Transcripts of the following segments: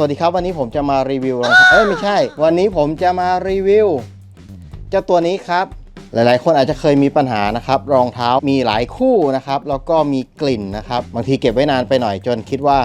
วัสดีครับวันนี้ผมจะมารีวิวรองเท้าเอ้ยไม่ใช่ วันนี้ผมจะมารีวิวเจ้าตัวนี้ครับ หลายๆ คนอาจจะเคยมีปัญหานะครับ รองเท้ามีหลายคู่นะครับ แล้วก็มีกลิ่นนะครับ บางทีเก็บไว้นานไปหน่อยจนคิดว่า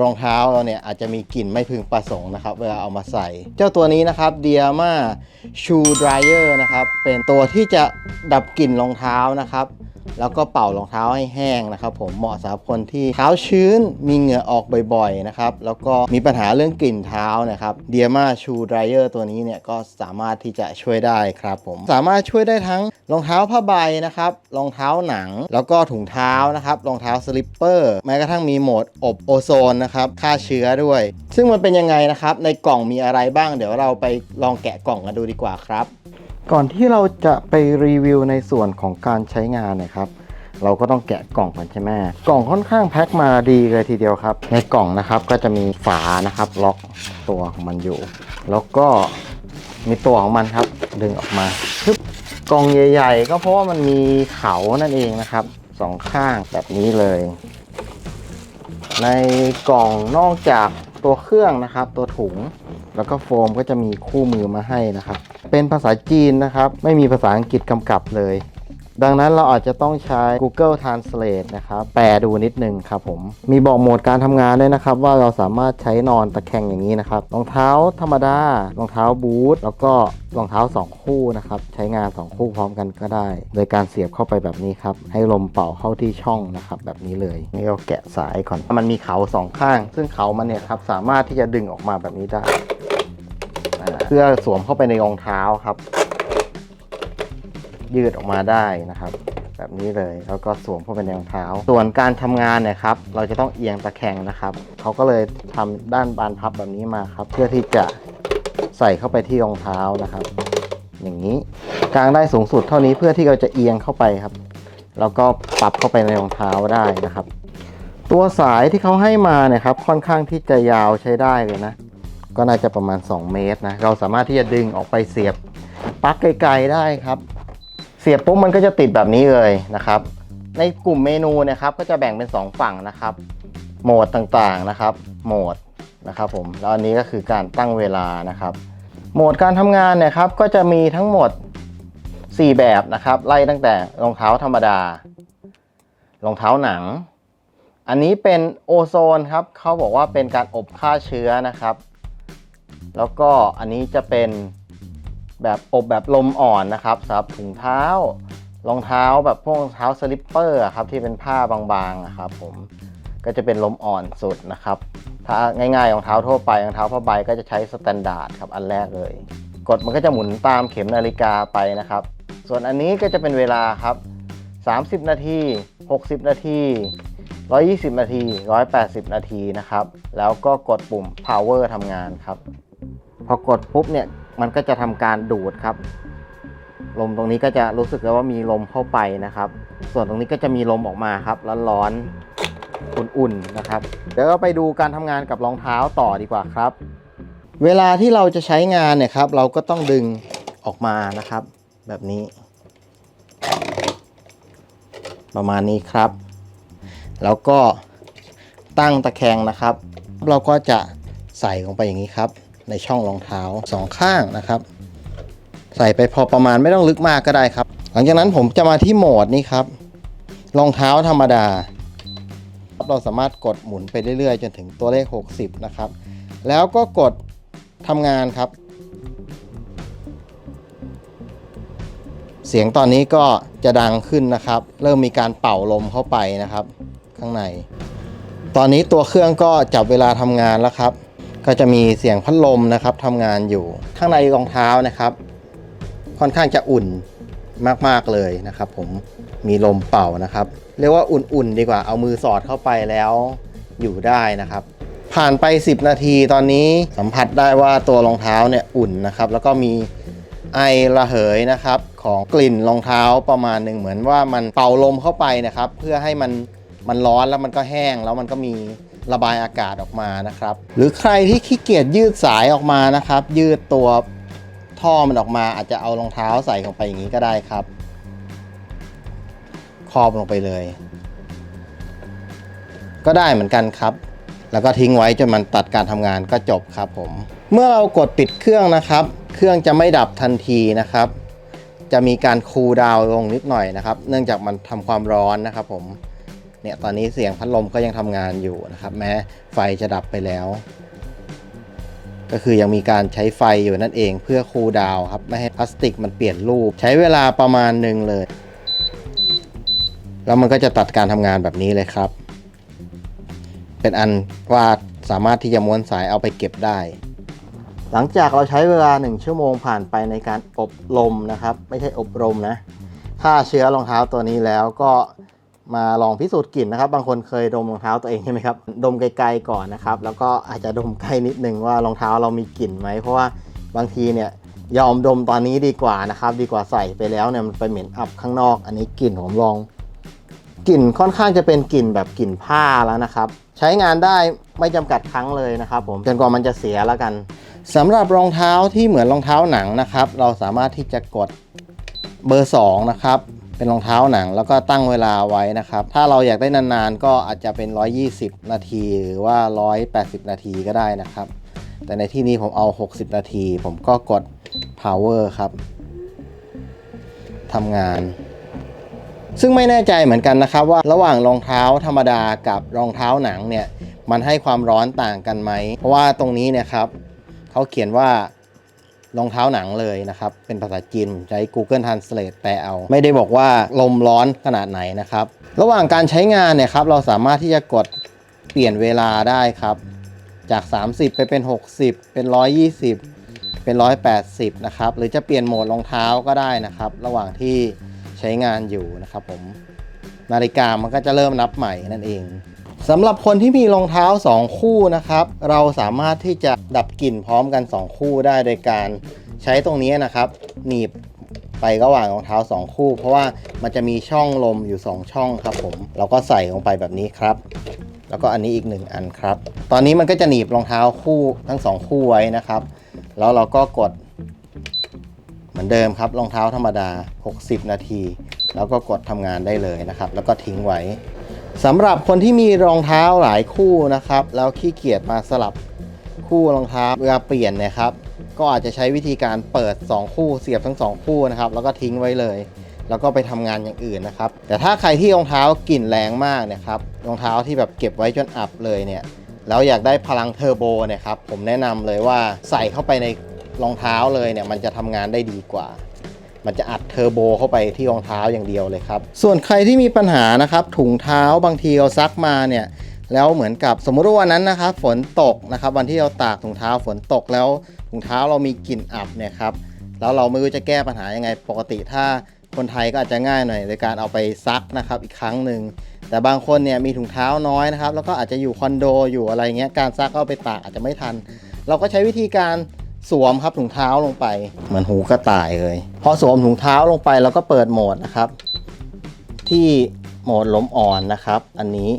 รองเท้าเราเนี่ยอาจจะมีกลิ่นไม่พึงประสงค์นะครับ เวลาเอามาใส่ เจ้าตัวนี้นะครับ d i a m a Shoe Dryer นะครับเป็นตัวที่จะดับกลิ่นรองเท้านะครับ แล้วก็เป่ารองเท้าให้แห้งนะครับ ผมเหมาะสำหรับคนที่เท้าชื้นมีเหงื่อออกบ่อยๆนะครับแล้วก็มีปัญหาเรื่องกลิ่นเท้านะครับ d i a m a Shoe Dryer ตัวนี้เนี่ยก็สามารถที่จะช่วยได้ครับผมสามารถช่วยได้ทั้งรองเท้าผ้าใบนะครับรองเท้าหนัง แล้วก็ถุงเท้านะครับรองเท้าสลิปเปอร์แม้กระทั่งมีโหมดอบโอโซนนะครับฆ่าเชื้อด้วย ซึ่งมันเป็นยังไงนะครับในกล่องมีอะไรบ้าง เดี๋ยวเราไปลองแกะกล่องกันดูดีกว่าครับ ก่อนที่เราจะไปรีวิวในส่วนของการใช้งานนะครับ เราก็ต้องแกะกล่องก่อนใช่ไหมกล่องค่อนข้างแพ็คมาดีเลยทีเดียวครับ ในกล่องนะครับก็จะมีฝานะครับล็อกตัวของมันอยู่ แล้วก็มีตัวของมันครับ ดึงออกมาปึ๊บกล่องใหญ่ ๆ ก็เพราะว่ามันมีเขานั่นเองนะครับสองข้างแบบนี้เลย ในกล่องนอกจากตัวเครื่องนะครับ ตัวถุง แล้วก็โฟมก็จะมีคู่มือมาให้นะครับ เป็นภาษาจีนนะครับ ไม่มีภาษาอังกฤษกำกับเลย ดังนั้นเราอาจจะต้องใช้ Google Translate นะครับ แปลดูนิดนึงครับผม มีบอกโหมดการทำงานด้วยนะครับ ว่าเราสามารถใช้นอนตะแคงอย่างนี้นะครับ รองเท้าธรรมดา รองเท้าบูท แล้วก็รองเท้า 2 คู่นะครับ ใช้งาน 2 คู่พร้อมกันก็ได้ โดยการเสียบเข้าไปแบบนี้ครับ ให้ลมเป่าเข้าที่ช่องนะครับ แบบนี้เลย นี่เราแกะสายก่อน มันมีเขาสองข้าง ซึ่งเขามันเนี่ยครับสามารถที่จะดึงออกมาแบบนี้ได้ เพื่อสวมเข้าไปในรองเท้าครับ ยืดออกมาได้นะครับ แบบนี้เลยแล้วก็สวมเข้าไปในรองเท้า ส่วนการทำงานเนี่ยครับ เราจะต้องเอียงตะแคงนะครับเขาก็เลยทำด้านบานพับแบบนี้มาครับ เพื่อที่จะใส่เข้าไปที่รองเท้านะครับ อย่างนี้กางได้สูงสุดเท่านี้เพื่อที่เราจะเอียงเข้าไปครับแล้วก็ปรับเข้าไปในรองเท้าได้นะครับ ตัวสายที่เขาให้มาเนี่ยครับค่อนข้างที่จะยาวใช้ได้เลยนะ ก็น่าจะประมาณ 2 เมตรนะ เราสามารถที่จะดึงออกไปเสียบปลั๊กไกลๆได้ครับ เสียบปุ๊บมันก็จะติดแบบนี้เลยนะครับ ในกลุ่มเมนูนะครับก็จะแบ่งเป็น 2 ฝั่งนะครับ โหมดต่างๆนะครับ โหมดนะครับผมแล้วอันนี้ก็คือการตั้งเวลานะครับ โหมดการทำงานเนี่ยครับก็จะมีทั้งหมด 4 แบบนะครับ ไล่ตั้งแต่รองเท้าธรรมดารองเท้าหนัง อันนี้เป็นโอโซนครับเขาบอกว่าเป็นการอบฆ่าเชื้อนะครับ แล้วก็อันนี้จะเป็นแบบอบแบบลมอ่อนนะครับสำหรับถุงเท้ารองเท้าแบบพวกรองเท้าสลิปเปอร์ครับที่เป็นผ้าบางๆอะครับผมก็จะเป็นลมอ่อนสุดนะครับ ถ้าง่ายๆรองเท้าทั่วไปรองเท้าผ้าใบก็จะใช้สแตนดาร์ดครับอันแรกเลย กดมันก็จะหมุนตามเข็มนาฬิกาไปนะครับ ส่วนอันนี้ก็จะเป็นเวลาครับ 30 นาที 60 นาที 120 นาที 180 นาทีนะครับ แล้วก็กดปุ่ม power ทำงานครับ พอกดปุ๊บเนี่ยมันก็จะทำการดูดครับ ลมตรงนี้ก็จะรู้สึกเลยว่ามีลมเข้าไปนะครับ ส่วนตรงนี้ก็จะมีลมออกมาครับร้อนๆอุ่นๆนะครับ เดี๋ยวเราไปดูการทำงานกับรองเท้าต่อดีกว่าครับ เวลาที่เราจะใช้งานเนี่ยครับเราก็ต้องดึงออกมานะครับ แบบนี้ ประมาณนี้ครับ แล้วก็ตั้งตะแคงนะครับ เราก็จะใส่ลงไปอย่างนี้ครับ ในช่องรองเท้าสองข้างนะครับ ใส่ไปพอประมาณไม่ต้องลึกมากก็ได้ครับ หลังจากนั้นผมจะมาที่โหมดนี้ครับรองเท้าธรรมดา เราสามารถกดหมุนไปเรื่อยๆ จนถึงตัวเลข 60 นะครับ แล้วก็กดทำงานครับ เสียงตอนนี้ก็จะดังขึ้นนะครับ เริ่มมีการเป่าลมเข้าไปนะครับ ข้างใน ตอนนี้ตัวเครื่องก็จับเวลาทำงานแล้วครับ ก็จะมีเสียงพัดลมนะครับทำงานอยู่ ข้างในรองเท้านะครับ ค่อนข้างจะอุ่นมากๆเลยนะครับ ผมมีลมเป่านะครับ เรียกว่าอุ่นๆ ดีกว่าเอามือสอดเข้าไปแล้วอยู่ได้นะครับ ผ่านไป 10 นาทีตอนนี้สัมผัสได้ว่าตัวรองเท้าเนี่ยอุ่นนะครับ แล้วก็มีไอระเหยนะครับของกลิ่นรองเท้าประมาณหนึ่งเหมือนว่ามันเป่าลมเข้าไปนะครับ เพื่อให้มันมันร้อนแล้วมันก็แห้งแล้วมันก็มี ระบายอากาศออกมานะครับ หรือใครที่ขี้เกียจยืดสายออกมานะครับ ยืดตัวท่อมันออกมา อาจจะเอารองเท้าใส่ลงไปอย่างนี้ก็ได้ครับ ครอบลงไปเลย ก็ได้เหมือนกันครับ แล้วก็ทิ้งไว้จนมันตัดการทำงานก็จบครับผม เมื่อเรากดปิดเครื่องนะครับ เครื่องจะไม่ดับทันทีนะครับ จะมีการคูลดาวน์ลงนิดหน่อยนะครับ เนื่องจากมันทำความร้อนนะครับผม เนี่ยตอนนี้เสียงพัดลมก็ยังทำงานอยู่นะครับ แม้ไฟจะดับไปแล้ว ก็คือยังมีการใช้ไฟอยู่นั่นเองเพื่อคูลดาวครับ ไม่ให้พลาสติกมันเปลี่ยนรูป ใช้เวลาประมาณหนึ่งเลย แล้วมันก็จะตัดการทำงานแบบนี้เลยครับ เป็นอันว่าสามารถที่จะม้วนสายเอาไปเก็บได้หลังจากเราใช้เวลา 1 ชั่วโมงผ่านไปในการอบรมนะครับ ไม่ใช่อบรมนะฆ่าเชื้อรองเท้าตัวนี้แล้วก็ มาลองพิสูจน์กลิ่นนะครับ บางคนเคยดมรองเท้าตัวเองใช่ไหมครับ ดมไกลๆก่อนนะครับ แล้วก็อาจจะดมใกล้นิดนึงว่ารองเท้าเรามีกลิ่นไหม เพราะว่าบางทีเนี่ยยอมดมตอนนี้ดีกว่านะครับ ดีกว่าใส่ไปแล้วเนี่ยมันไปเหม็นอับข้างนอก อันนี้กลิ่นผมลองกลิ่นค่อนข้างจะเป็นกลิ่นแบบกลิ่นผ้าแล้วนะครับ ใช้งานได้ไม่จำกัดครั้งเลยนะครับ ผมจนกว่ามันจะเสียแล้วกันสำหรับรองเท้าที่เหมือนรองเท้าหนังนะครับ เราสามารถที่จะกดเบอร์2นะครับ เป็นรองเท้าหนังแล้วก็ตั้งเวลาไว้นะครับ ถ้าเราอยากได้นานๆ ก็อาจจะเป็น 120 นาที หรือว่า 180 นาทีก็ได้นะครับ แต่ในที่นี้ผมเอา 60 นาที ผมก็กด power ครับทำงาน ซึ่งไม่แน่ใจเหมือนกันนะครับ ว่าระหว่างรองเท้าธรรมดากับรองเท้าหนังเนี่ยมันให้ความร้อนต่างกันไหม เพราะว่าตรงนี้เนี่ยครับเขาเขียนว่า รองเท้าหนังเลยนะครับ เป็นภาษาจีนใช้ Google Translate แปลเอา ไม่ได้บอกว่าลมร้อนขนาดไหนนะครับ ระหว่างการใช้งานเนี่ยครับ เราสามารถที่จะกดเปลี่ยนเวลาได้ครับ จาก 30 ไปเป็น 60 เป็น 120 เป็น 180 นะครับ หรือจะเปลี่ยนโหมดรองเท้าก็ได้นะครับ ระหว่างที่ใช้งานอยู่นะครับผม นาฬิกามันก็จะเริ่มนับใหม่นั่นเอง สำหรับคนที่มีรองเท้า 2 คู่นะครับ เราสามารถที่จะดับกลิ่นพร้อมกัน 2 คู่ได้โดยการใช้ตรงนี้นะครับ หนีบไประหว่างรองเท้า 2 คู่ เพราะว่ามันจะมีช่องลมอยู่ 2 ช่องครับผม เราก็ใส่ลงไปแบบนี้ครับ แล้วก็อันนี้อีก 1 อันครับ ตอนนี้มันก็จะหนีบรองเท้าคู่ทั้ง 2 คู่ไว้นะครับ แล้วเราก็กดเหมือนเดิมครับรองเท้าธรรมดา 60 นาที แล้วก็กดทำงานได้เลยนะครับ แล้วก็ทิ้งไว้ สำหรับคนที่มีรองเท้าหลายคู่นะครับ แล้วขี้เกียจมาสลับคู่รองเท้าเวลาเปลี่ยนนะครับ ก็อาจจะใช้วิธีการเปิด 2 คู่เสียบทั้ง 2 คู่นะครับ แล้วก็ทิ้งไว้เลย แล้วก็ไปทำงานอย่างอื่นนะครับ แต่ถ้าใครที่รองเท้ากลิ่นแรงมากนี่ยครับรองเท้าที่แบบเก็บไว้จนอับเลยเนี่ยแล้วอยากได้พลังเทอร์โบนี่ยครับผมแนะนำเลยว่าใส่เข้าไปในรองเท้าเลยเนี่ยมันจะทำงานได้ดีกว่า มันจะอัดเทอร์โบเข้าไปที่รองเท้าอย่างเดียวเลยครับ ส่วนใครที่มีปัญหานะครับ ถุงเท้าบางทีเราซักมาเนี่ยแล้วเหมือนกับสมมติว่าวันนั้นนะครับฝนตกนะครับ วันที่เราตากถุงเท้าฝนตกแล้วถุงเท้าเรามีกลิ่นอับเนี่ยครับแล้วเราไม่รู้จะแก้ปัญหายังไง ปกติถ้าคนไทยก็อาจจะง่ายหน่อยในการเอาไปซักนะครับอีกครั้งหนึ่งแต่บางคนเนี่ยมีถุงเท้าน้อยนะครับ แล้วก็อาจจะอยู่คอนโดอยู่อะไรเงี้ยการซักก็เอาไปตากอาจจะไม่ทัน เราก็ใช้วิธีการ สวมครับถุงเท้าลงไป เหมือนหูกระต่ายเลยพอสวมถุงเท้าลงไปเราก็เปิดโหมดนะครับ ที่โหมดลมอ่อนนะครับ อันนี้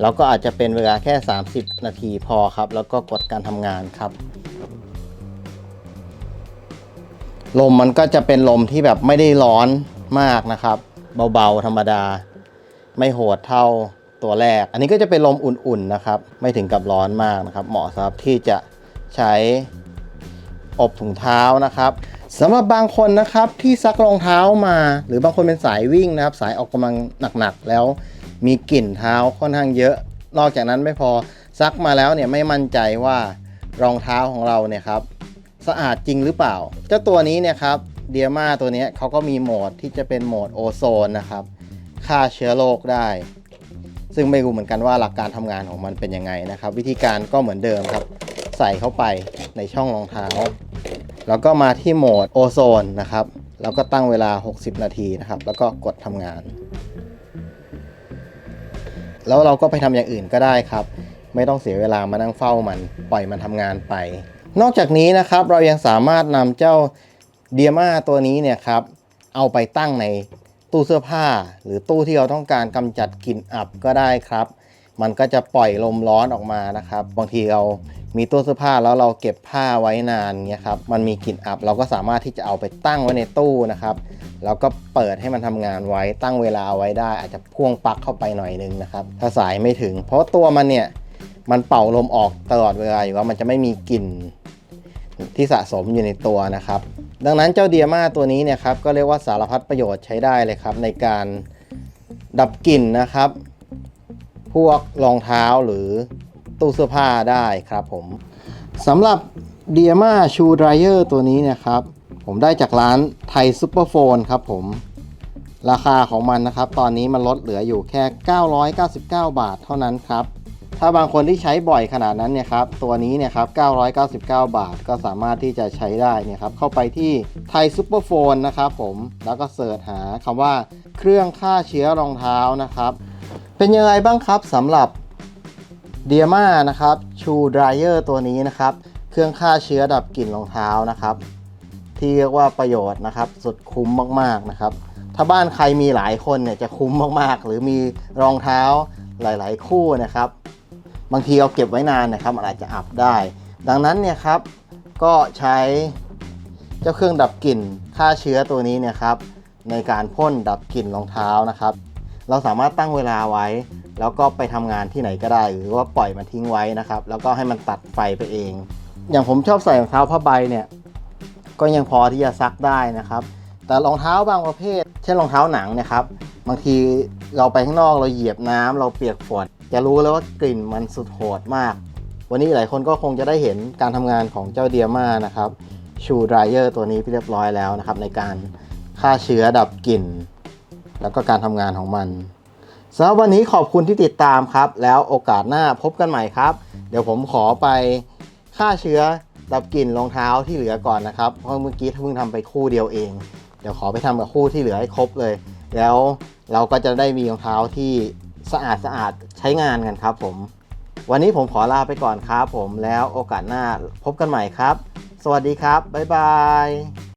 เราก็อาจจะเป็นเวลาแค่ 30 นาทีพอครับ แล้วก็กดการทำงานครับลมมันก็จะเป็นลมที่แบบไม่ได้ร้อนมากนะครับ เบาๆธรรมดา ไม่โหดเท่าตัวแรก อันนี้ก็จะเป็นลมอุ่นๆนะครับ ไม่ถึงกับร้อนมากนะครับ เหมาะสำหรับที่จะใช้ อบถุงเท้านะครับสำหรับบางคนนะครับที่ซักรองเท้ามา หรือบางคนเป็นสายวิ่งนะครับ สายออกกำลังหนักๆแล้ว มีกลิ่นเท้าค่อนข้างเยอะ นอกจากนั้นไม่พอซักมาแล้วเนี่ยไม่มั่นใจว่ารองเท้าของเราเนี่ยครับสะอาดจริงหรือเปล่า เจ้าตัวนี้เนี่ยครับเดียมาตัวนี้เขาก็มีโหมดที่จะเป็นโหมดโอโซนนะครับฆ่าเชื้อโรคได้ ซึ่งไม่รู้เหมือนกันว่าหลักการทำงานของมันเป็นยังไงนะครับ วิธีการก็เหมือนเดิมครับ ใส่เข้าไปในช่องรองเท้า แล้วก็มาที่โหมดโอโซนนะครับ แล้วก็ตั้งเวลา 60 นาทีนะครับ แล้วก็กดทำงาน แล้วเราก็ไปทำอย่างอื่นก็ได้ครับ ไม่ต้องเสียเวลามานั่งเฝ้ามัน ปล่อยมันทำงานไป นอกจากนี้นะครับเรายังสามารถนำเจ้าเดียมาตัวนี้เนี่ยครับเอาไปตั้งในตู้เสื้อผ้า หรือตู้ที่เราต้องการกำจัดกลิ่นอับก็ได้ครับ มันก็จะปล่อยลมร้อนออกมานะครับ บางทีเรา มีตู้เสื้อผ้าแล้วเราเก็บผ้าไว้นานเงี้ยครับมันมีกลิ่นอับเราก็สามารถที่จะเอาไปตั้งไว้ในตู้นะครับแล้วก็เปิดให้มันทำงานไว้ตั้งเวลาเอาไว้ได้ อาจจะพ่วงปลั๊กเข้าไปหน่อยนึงนะครับถ้าสายไม่ถึง เพราะตัวมันเนี่ยมันเป่าลมออกตลอดเวลาอยู่ว่ามันจะไม่มีกลิ่นที่สะสมอยู่ในตัวนะครับ ดังนั้นเจ้าเดียมาตัวนี้เนี่ยครับก็เรียกว่าสารพัดประโยชน์ใช้ได้เลยครับ ในการดับกลิ่นนะครับ พวกรองเท้าหรือ ตู้เสื้อผ้าได้ครับผมสำหรับเดียมาชูดรายเออร์ตัวนี้เนะครับ ผมได้จากร้านไทยซูเปอร์โฟนครับผม ราคาของมันนะครับ ตอนนี้มันลดเหลืออยู่แค่ 999 บาทเท่านั้นครับ ถ้าบางคนที่ใช้บ่อยขนาดนั้นเนี่ยครับ ตัวนี้เนี่ยครับ 999 บาทก็สามารถที่จะใช้ได้เนี่ยครับ เข้าไปที่ไทยซูเปอร์โฟนนะครับผม แล้วก็เสิร์ชหาคำว่าเครื่องฆ่าเชื้อรองเท้านะครับ เป็นยังไงบ้างครับสำหรับ เดียมานะครับชูดรายเออร์ตัวนี้นะครับ เครื่องฆ่าเชื้อดับกลิ่นรองเท้านะครับ ที่เรียกว่าประโยชน์นะครับ สุดคุ้มมากๆนะครับ ถ้าบ้านใครมีหลายคนเนี่ยจะคุ้มมากๆ หรือมีรองเท้าหลาย ๆ คู่นะครับ บางทีเอาเก็บไว้นานนะครับมันอาจจะอับได้ ดังนั้นเนี่ยครับก็ใช้เจ้าเครื่องดับกลิ่นฆ่าเชื้อตัวนี้เนี่ยครับในการพ่นดับกลิ่นรองเท้านะครับ เราสามารถตั้งเวลาไว้ แล้วก็ไปทำงานที่ไหนก็ได้ หรือว่าปล่อยมันทิ้งไว้นะครับ แล้วก็ให้มันตัดไฟไปเอง อย่างผมชอบใส่รองเท้าผ้าใบเนี่ยก็ยังพอที่จะซักได้นะครับ แต่รองเท้าบางประเภท เช่นรองเท้าหนังนะครับ บางทีเราไปข้างนอกเราเหยียบน้ำเราเปียกฝนจะรู้แล้วว่ากลิ่นมันสุดโหดมาก วันนี้หลายคนก็คงจะได้เห็นการทำงานของเจ้าเดียมานะครับชูดรายเออร์ตัวนี้เรียบร้อยแล้วนะครับ ในการฆ่าเชื้อดับกลิ่น แล้วก็การทำงานของมัน สำหรับวันนี้ขอบคุณที่ติดตามครับ แล้วโอกาสหน้าพบกันใหม่ครับ เดี๋ยวผมขอไปฆ่าเชื้อดับกลิ่นรองเท้าที่เหลือก่อนนะครับ เพราะเมื่อกี้เพิ่งทำไปคู่เดียวเอง เดี๋ยวขอไปทำกับคู่ที่เหลือให้ครบเลย แล้วเราก็จะได้มีรองเท้าที่สะอาดสะอาดใช้งานกันครับผม วันนี้ผมขอลาไปก่อนครับผมแล้วโอกาสหน้าพบกันใหม่ครับ สวัสดีครับ บ๊ายบาย